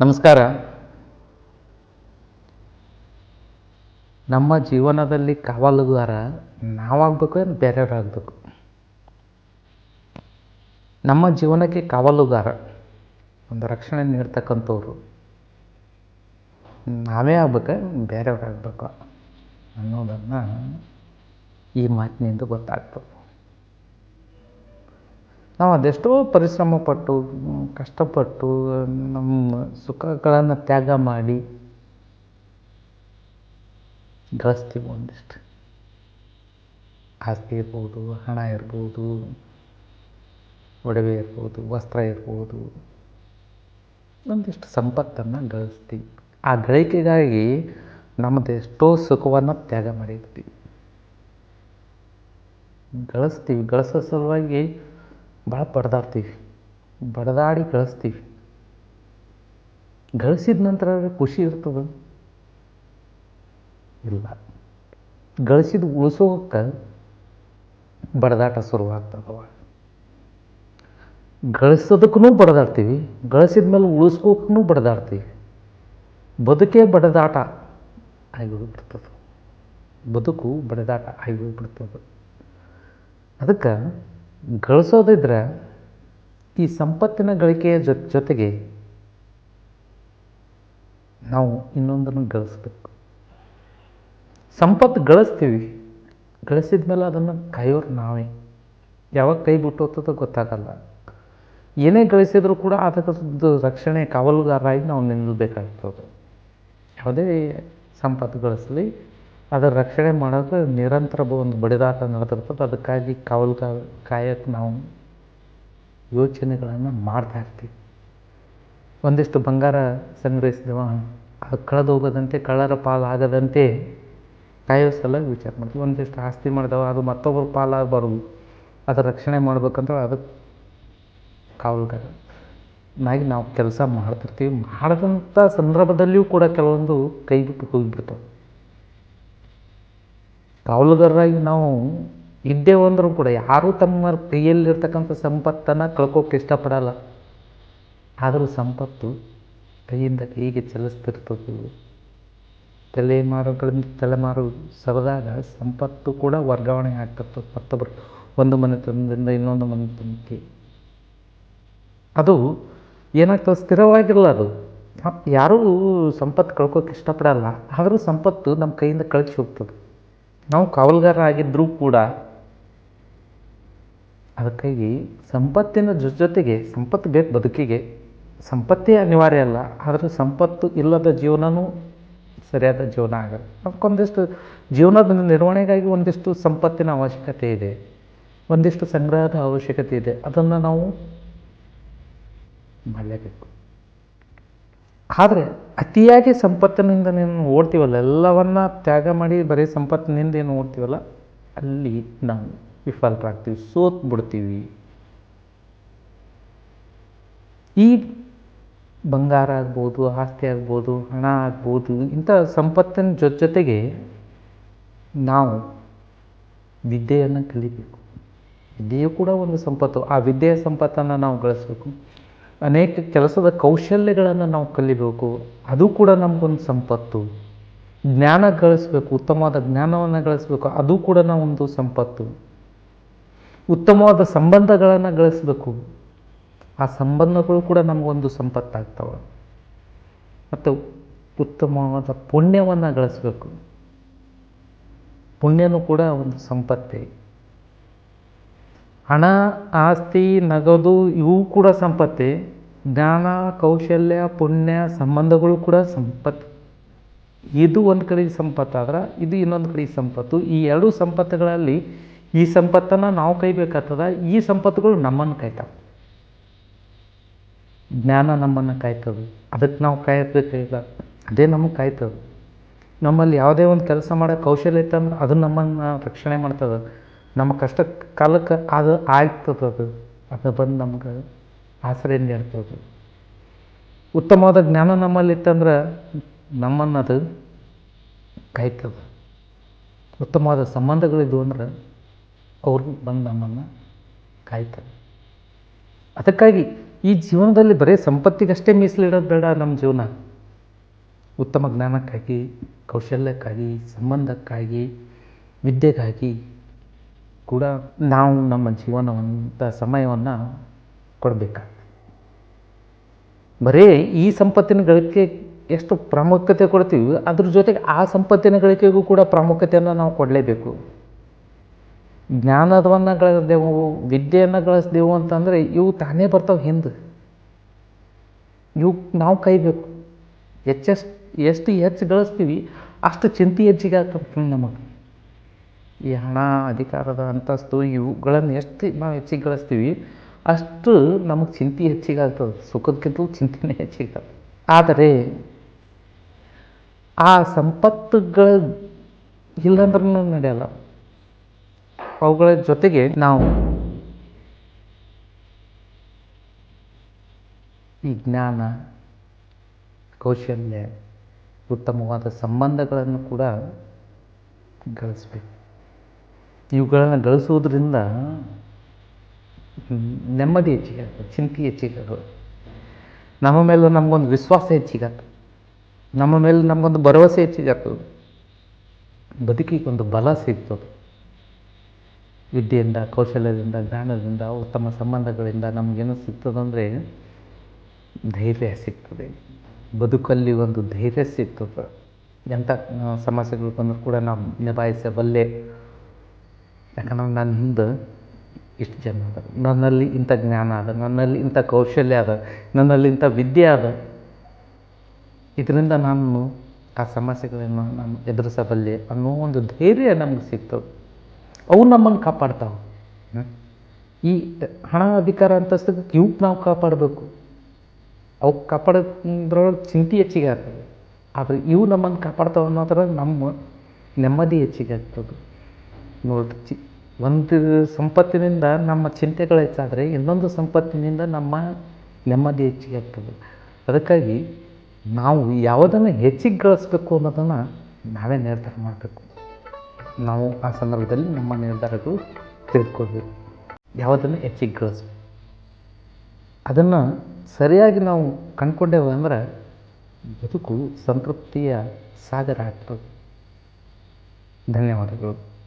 ನಮಸ್ಕಾರ. ನಮ್ಮ ಜೀವನದಲ್ಲಿ ಕಾವಲುಗಾರ ನಾವಾಗಬೇಕು ಏನು ಬೇರೆಯವ್ರು ಆಗಬೇಕು ನಮ್ಮ ಜೀವನಕ್ಕೆ ಕಾವಲುಗಾರ ಒಂದು ರಕ್ಷಣೆ ನೀಡ್ತಕ್ಕಂಥವ್ರು ನಾವೇ ಆಗ್ಬೇಕು, ಬೇರೆಯವರಾಗಬೇಕು ಅನ್ನೋದನ್ನು ಈ ಮಾತಿನಿಂದ ಗೊತ್ತಾಗ್ತದೆ. ನಾವು ಅದೆಷ್ಟೋ ಪರಿಶ್ರಮ ಪಟ್ಟು ಕಷ್ಟಪಟ್ಟು, ನಮ್ಮ ಸುಖಗಳನ್ನು ತ್ಯಾಗ ಮಾಡಿ ಗಳಿಸ್ತೀವಿ ಒಂದಿಷ್ಟು ಆಸ್ತಿ ಇರ್ಬೋದು, ಹಣ ಇರ್ಬೋದು, ಒಡವೆ ಇರ್ಬೋದು, ವಸ್ತ್ರ ಇರ್ಬೋದು, ಒಂದಿಷ್ಟು ಸಂಪತ್ತನ್ನು ಗಳಿಸ್ತೀವಿ ಆ ಗಳಿಕೆಗಾಗಿ ನಮ್ಮದು ಎಷ್ಟೋ ಸುಖವನ್ನು ತ್ಯಾಗ ಮಾಡಿರ್ತೀವಿ ಗಳಿಸ್ತೀವಿ ಗಳಿಸೋ ಸಲುವಾಗಿ ಭಾಳ ಪರದಾಡ್ತೀವಿ, ಬಡದಾಡಿ ಗಳಿಸ್ತೀವಿ. ಗಳಿಸಿದ ನಂತರ ಖುಷಿ ಇರ್ತದೆ? ಇಲ್ಲ. ಗಳಿಸಿದ ಉಳಿಸೋಕೆ ಬಡದಾಟ ಶುರುವಾಗ್ತದೆ ಅವಾಗ. ಗಳಿಸೋದಕ್ಕೂ ಬಡದಾಡ್ತೀವಿ, ಗಳಿಸಿದ ಮೇಲೆ ಉಳಿಸ್ಕೋಕ್ಕೂ ಬಡದಾಡ್ತೀವಿ. ಬದುಕೇ ಬಡದಾಟ ಆಗೋಗ್ಬಿಡ್ತದೆ ಬದುಕು ಬಡದಾಟ ಆಗೋಗ್ಬಿಡ್ತದೆ ಅದಕ್ಕೆ ಗಳಿಸೋದಿದ್ರೆ ಈ ಸಂಪತ್ತಿನ ಗಳಿಕೆಯ ಜೊತೆಗೆ ನಾವು ಇನ್ನೊಂದನ್ನು ಗಳಿಸ್ಬೇಕು. ಸಂಪತ್ತು ಗಳಿಸ್ತೀವಿ. ಗಳಿಸಿದ ಮೇಲೆ ಅದನ್ನು ಕಾಯೋರು ನಾವೇ. ಯಾವಾಗ ಕೈ ಬಿಟ್ಟು ಹೋಗ್ತದೋ ಗೊತ್ತಾಗಲ್ಲ. ಏನೇ ಗಳಿಸಿದರೂ ಕೂಡ ಅದಕ್ಕೊಂದು ರಕ್ಷಣೆ ಕಾವಲುಗಾರರಾಗಿ ನಾವು ನಿಲ್ಲಬೇಕಾಗ್ತದೆ ಯಾವುದೇ ಸಂಪತ್ತು ಗಳಿಸಲಿ ಅದರ ರಕ್ಷಣೆ ಮಾಡೋದು ನಿರಂತರ ಒಂದು ಬಡಿದಾಟ ನಡೆದಿರ್ತದೆ. ಅದಕ್ಕಾಗಿ ಕಾವಲುಗಾರ ಕಾಯಕ್ಕೆ ನಾವು ಯೋಚನೆಗಳನ್ನು ಮಾಡ್ತಾ ಇರ್ತೀವಿ. ಒಂದಿಷ್ಟು ಬಂಗಾರ ಸಂಗ್ರಹಿಸಿದವ. ಅದು ಕಳೆದು ಹೋಗದಂತೆ, ಕಳ್ಳರ ಪಾಲಾಗದಂತೆ ಕಾಯೋ ಸಲ ವಿಚಾರ ಮಾಡ್ತೀವಿ. ಒಂದಿಷ್ಟು ಆಸ್ತಿ ಮಾಡಿದವ, ಅದು ಮತ್ತೊಬ್ಬರ ಪಾಲಾಗಬಾರ್ದು. ಅದರ ರಕ್ಷಣೆ ಮಾಡ್ಬೇಕಂದ್ರೆ ಅದಕ್ಕೆ ಕಾವಲುಗಾರ ನಾಗಿ ನಾವು ಕೆಲಸ ಮಾಡ್ತಿರ್ತೀವಿ. ಮಾಡಿದಂಥ ಸಂದರ್ಭದಲ್ಲಿಯೂ ಕೂಡ ಕೆಲವೊಂದು ಕೈ ಬಿಟ್ಟು ಹೋಗಿಬಿಡ್ತವೆ. ಕಾವಲುಗಾರರಾಗಿ ನಾವು ಇದ್ದೇವೆ ಅಂದರೂ ಕೂಡ ಯಾರೂ ತಮ್ಮ ಕೈಯಲ್ಲಿರ್ತಕ್ಕಂಥ ಸಂಪತ್ತನ್ನು ಕಳ್ಕೋಕೆ ಇಷ್ಟಪಡಲ್ಲ. ಆದರೂ ಸಂಪತ್ತು ಕೈಯಿಂದ ಕೈಗೆ ಚಲಿಸ್ತಿರ್ತದೆ. ತಲೆಮಾರುಗಳಿಂದ ತಲೆಮಾರು ಸರಿದಾಗ ಸಂಪತ್ತು ಕೂಡ ವರ್ಗಾವಣೆ ಆಗ್ತದೆ. ಮತ್ತೊಬ್ಬರು ಒಂದು ಮನೆತನದಿಂದ ಇನ್ನೊಂದು ಮನೆತನಕ್ಕೆ. ಅದು ಏನಾಗ್ತದೆ? ಸ್ಥಿರವಾಗಿರಲ್ಲ ಅದು. ಯಾರೂ ಸಂಪತ್ತು ಕಳ್ಕೋಕೆ ಇಷ್ಟಪಡಲ್ಲ. ಆದರೂ ಸಂಪತ್ತು ನಮ್ಮ ಕೈಯಿಂದ ಕಳಿಸಿ ಹೋಗ್ತದೆ. ನಾವು ಕಾವಲುಗಾರ ಆಗಿದ್ದರೂ ಕೂಡ ಅದಕ್ಕಾಗಿ ಸಂಪತ್ತಿನ ಜೊ, ಜೊತೆಗೆ ಸಂಪತ್ತು ಬೇಕು, ಬದುಕಿಗೆ. ಸಂಪತ್ತೇ ಅನಿವಾರ್ಯ ಅಲ್ಲ, ಆದರೆ ಸಂಪತ್ತು ಇಲ್ಲದ ಜೀವನವೂ ಸರಿಯಾದ ಜೀವನ ಆಗಲ್ಲ. ಅದಕ್ಕೊಂದಿಷ್ಟು ಜೀವನದ ನಿರ್ವಹಣೆಗಾಗಿ ಒಂದಿಷ್ಟು ಸಂಪತ್ತಿನ ಅವಶ್ಯಕತೆ ಇದೆ. ಒಂದಿಷ್ಟು ಸಂಗ್ರಹದ ಅವಶ್ಯಕತೆ ಇದೆ. ಅದನ್ನು ನಾವು ಮಾಡಲೇಬೇಕು. ಆದರೆ ಅತಿಯಾಗಿ ಸಂಪತ್ತಿನಿಂದ ನೀನು ಓಡ್ತೀವಲ್ಲ, ಎಲ್ಲವನ್ನ ತ್ಯಾಗ ಮಾಡಿ ಬರೀ ಸಂಪತ್ತಿನಿಂದ ಏನು ಓಡ್ತೀವಲ್ಲ, ಅಲ್ಲಿ ನಾವು ವಿಫಲರಾಗ್ತೀವಿ, ಸೋತು ಬಿಡ್ತೀವಿ. ಈ ಬಂಗಾರ ಆಗ್ಬೋದು, ಆಸ್ತಿ ಆಗ್ಬೋದು, ಹಣ ಆಗ್ಬೋದು, ಇಂಥ ಸಂಪತ್ತಿನ ಜೊತೆ ಜೊತೆಗೆ ನಾವು ವಿದ್ಯೆಯನ್ನು ಕಲಿಬೇಕು. ವಿದ್ಯೆಯು ಕೂಡ ಒಂದು ಸಂಪತ್ತು, ಆ ವಿದ್ಯೆಯ ಸಂಪತ್ತನ್ನು ನಾವು ಗಳಿಸ್ಬೇಕು. ಅನೇಕ ಕೆಲಸದ ಕೌಶಲ್ಯಗಳನ್ನು ನಾವು ಕಲಿಬೇಕು, ಅದು ಕೂಡ ನಮಗೊಂದು ಸಂಪತ್ತು. ಜ್ಞಾನ ಗಳಿಸ್ಬೇಕು, ಉತ್ತಮವಾದ ಜ್ಞಾನವನ್ನು ಗಳಿಸ್ಬೇಕು, ಅದು ಕೂಡ ಒಂದು ಸಂಪತ್ತು. ಉತ್ತಮವಾದ ಸಂಬಂಧಗಳನ್ನು ಗಳಿಸಬೇಕು. ಆ ಸಂಬಂಧಗಳು ಕೂಡ ನಮಗೊಂದು ಸಂಪತ್ತಾಗ್ತವೆ. ಮತ್ತು ಉತ್ತಮವಾದ ಪುಣ್ಯವನ್ನು ಗಳಿಸ್ಬೇಕು. ಪುಣ್ಯನೂ ಕೂಡ ಒಂದು ಸಂಪತ್ತೇ. ಹಣ, ಆಸ್ತಿ, ನಗದು ಇವು ಕೂಡ ಸಂಪತ್ತೇ. ಜ್ಞಾನ, ಕೌಶಲ್ಯ, ಪುಣ್ಯ ಸಂಬಂಧಗಳು ಕೂಡ ಸಂಪತ್ತು. ಇದು ಒಂದು ಕಡೆ ಸಂಪತ್ತಾದ್ರೆ ಇದು ಇನ್ನೊಂದು ಕಡೆ ಸಂಪತ್ತು. ಈ ಎರಡು ಸಂಪತ್ತುಗಳಲ್ಲಿ ಈ ಸಂಪತ್ತನ್ನು ನಾವು ಕೈಬೇಕಾಗ್ತದ, ಈ ಸಂಪತ್ತುಗಳು ನಮ್ಮನ್ನು ಕಾಯ್ತಾವೆ. ಜ್ಞಾನ ನಮ್ಮನ್ನು ಕಾಯ್ತದೆ ಅದಕ್ಕೆ ನಾವು ಕಾಯಬೇಕಾಗಿಲ್ಲ ಅದೇ ನಮಗೆ ಕಾಯ್ತದೆ. ನಮ್ಮಲ್ಲಿ ಯಾವುದೇ ಒಂದು ಕೆಲಸ ಮಾಡೋ ಕೌಶಲ್ಯ ಇತ್ತಂದ್ರೆ ಅದು ನಮ್ಮನ್ನು ರಕ್ಷಣೆ ಮಾಡ್ತದೆ. ನಮ್ಮ ಕಷ್ಟ ಕಾಲಕ್ಕೆ ಅದು ಆಗ್ತದೆ ಅದು. ಅದು ಬಂದು ನಮ್ಗೆ ಆಶ್ರಯ ನೀಡ್ತದೆ ಉತ್ತಮವಾದ ಜ್ಞಾನ ನಮ್ಮಲ್ಲಿ ಇತ್ತಂದ್ರೆ ನಮ್ಮನ್ನು ಅದು ಕಾಯ್ತದೆ. ಉತ್ತಮವಾದ ಸಂಬಂಧಗಳಿದ್ವು ಅಂದ್ರೆ ಅವ್ರು ಬಂದು ನಮ್ಮನ್ನು ಕಾಯ್ತಾರೆ ಅದಕ್ಕಾಗಿ ಈ ಜೀವನದಲ್ಲಿ ಬರೀ ಸಂಪತ್ತಿಗಷ್ಟೇ ಮೀಸಲಿಡೋದು ಬೇಡ ನಮ್ಮ ಜೀವನ. ಉತ್ತಮ ಜ್ಞಾನಕ್ಕಾಗಿ, ಕೌಶಲ್ಯಕ್ಕಾಗಿ, ಸಂಬಂಧಕ್ಕಾಗಿ, ವಿದ್ಯೆಗಾಗಿ ಕೂಡ ನಾವು ನಮ್ಮ ಜೀವನವಂತ ಸಮಯವನ್ನು ಕೊಡಬೇಕಾಗ್ತದೆ. ಬರೀ ಈ ಸಂಪತ್ತಿನ ಗಳಿಕೆ ಎಷ್ಟು ಪ್ರಾಮುಖ್ಯತೆ ಕೊಡ್ತೀವಿ, ಅದ್ರ ಜೊತೆಗೆ ಆ ಸಂಪತ್ತಿನ ಗಳಿಕೆಗೂ ಕೂಡ ಪ್ರಾಮುಖ್ಯತೆಯನ್ನು ನಾವು ಕೊಡಲೇಬೇಕು. ಜ್ಞಾನವನ್ನು ಗಳಿಸ್ದೆವು, ವಿದ್ಯೆಯನ್ನು ಗಳಿಸ್ದೆವು ಅಂತಂದರೆ ಇವು ತಾನೇ ಬರ್ತಾವೆ ಹಿಂದೆ. ಇವು ನಾವು ಕೈಬೇಕು. ಹೆಚ್ಚೆಷ್ಟು ಎಷ್ಟು ಹೆಚ್ಚು ಗಳಿಸ್ತೀವಿ, ಅಷ್ಟು ಚಿಂತೆ ಹೆಚ್ಚಿಗೆ ಆಗ್ತದೆ ನಮಗೆ. ಈ ಹಣ, ಅಧಿಕಾರದ ಅಂತಸ್ತು, ಇವುಗಳನ್ನು ಎಷ್ಟು ನಾವು ಹೆಚ್ಚಿಗೆ ಗಳಿಸ್ತೀವಿ ಅಷ್ಟು ನಮಗೆ ಚಿಂತೆ ಹೆಚ್ಚಿಗೆ ಆಗ್ತದೆ ಸುಖಕ್ಕಿಂತಲೂ ಚಿಂತೆನೇ ಹೆಚ್ಚಿಗೆ ಆಗ್ತದೆ ಆದರೆ ಆ ಸಂಪತ್ತುಗಳು ಇಲ್ಲಂದ್ರೂ ನಡೆಯಲ್ಲ. ಅವುಗಳ ಜೊತೆಗೆ ನಾವು ಈ ಜ್ಞಾನ, ಕೌಶಲ್ಯ, ಉತ್ತಮವಾದ ಸಂಬಂಧಗಳನ್ನು ಕೂಡ ಗಳಿಸ್ಬೇಕು. ಇವುಗಳನ್ನು ಗಳಿಸುವುದರಿಂದ ನೆಮ್ಮದಿ ಹೆಚ್ಚಿಗೆ ಆಗ್ತದೆ, ಚಿಂತೆ ಹೆಚ್ಚಿಗೆ ಆಗ್ತದೆ. ನಮ್ಮ ಮೇಲೂ ನಮಗೊಂದು ವಿಶ್ವಾಸ ಹೆಚ್ಚಿಗೆ ಆಗ್ತದೆ. ನಮ್ಮ ಮೇಲೆ ನಮಗೊಂದು ಭರವಸೆ ಹೆಚ್ಚಿಗೆ ಆಗ್ತದೆ. ಬದುಕಿಗೊಂದು ಬಲ ಸಿಗ್ತದೆ. ವಿದ್ಯೆಯಿಂದ, ಕೌಶಲ್ಯದಿಂದ, ಜ್ಞಾನದಿಂದ, ಉತ್ತಮ ಸಂಬಂಧಗಳಿಂದ ನಮಗೇನು ಸಿಗ್ತದಂದರೆ ಧೈರ್ಯ ಸಿಗ್ತದೆ. ಬದುಕಲ್ಲಿ ಒಂದು ಧೈರ್ಯ ಸಿಗ್ತದೆ. ಎಂಥ ಸಮಸ್ಯೆಗಳು ಬಂದರೂ ಕೂಡ ನಾವು ನಿಭಾಯಿಸಬಲ್ಲೆ ಯಾಕಂದ್ರೆ ನನ್ನ ಹಿಂದೆ ಇಷ್ಟು ಜನ ಅದ. ನನ್ನಲ್ಲಿ ಇಂಥ ಜ್ಞಾನ ಅದ, ನನ್ನಲ್ಲಿ ಇಂಥ ಕೌಶಲ್ಯ ಅದ, ನನ್ನಲ್ಲಿ ಇಂಥ ವಿದ್ಯೆ ಅದ. ಇದರಿಂದ ನಾನು ಆ ಸಮಸ್ಯೆಗಳನ್ನು ನಾನು ಎದುರಿಸಬಲ್ಲೆ ಅನ್ನೋ ಒಂದು ಧೈರ್ಯ ನಮ್ಗೆ ಸಿಗ್ತವೆ ಅವು ನಮ್ಮನ್ನು ಕಾಪಾಡ್ತಾವೆ. ಈ ಹಣ ಅಧಿಕಾರ ಅಂತಸ್ತಕ್ಕೆ ಇವು ನಾವು ಕಾಪಾಡಬೇಕು. ಅವು ಕಾಪಾಡೋದ್ರೊಳಗೆ ಚಿಂತೆ ಹೆಚ್ಚಿಗೆ ಆಗ್ತದೆ. ಆದರೆ ಇವು ನಮ್ಮನ್ನು ಕಾಪಾಡ್ತಾವೆ ಅನ್ನೋದ್ರ ನಮ್ಮ ನೆಮ್ಮದಿ ಹೆಚ್ಚಿಗೆ ಆಗ್ತದೆ. ನೋಡ್ರಿ, ಚಿ ಒಂದು ಸಂಪತ್ತಿನಿಂದ ನಮ್ಮ ಚಿಂತೆಗಳು ಹೆಚ್ಚಾದರೆ ಇನ್ನೊಂದು ಸಂಪತ್ತಿನಿಂದ ನಮ್ಮ ನೆಮ್ಮದಿ ಹೆಚ್ಚಿಗೆ ಆಗ್ತದೆ. ಅದಕ್ಕಾಗಿ ನಾವು ಯಾವುದನ್ನು ಹೆಚ್ಚಿಗೆ ಗಳಿಸ್ಬೇಕು ಅನ್ನೋದನ್ನು ನಾವೇ ನಿರ್ಧಾರ ಮಾಡಬೇಕು. ನಾವು ಆ ಸಂದರ್ಭದಲ್ಲಿ ನಮ್ಮ ನಿರ್ಧಾರಗಳು ತಿಳ್ಕೊಳ್ಬೇಕು. ಯಾವುದನ್ನು ಹೆಚ್ಚಿಗೆ ಗಳಿಸ್ಬೇಕು? ಅದನ್ನು ಸರಿಯಾಗಿ ನಾವು ಕಂಡ್ಕೊಂಡೇವು ಅಂದ್ರೆ ಬದುಕು ಸಂತೃಪ್ತಿಯ ಸಾಗರ ಆಗ್ತದೆ. ಧನ್ಯವಾದಗಳು.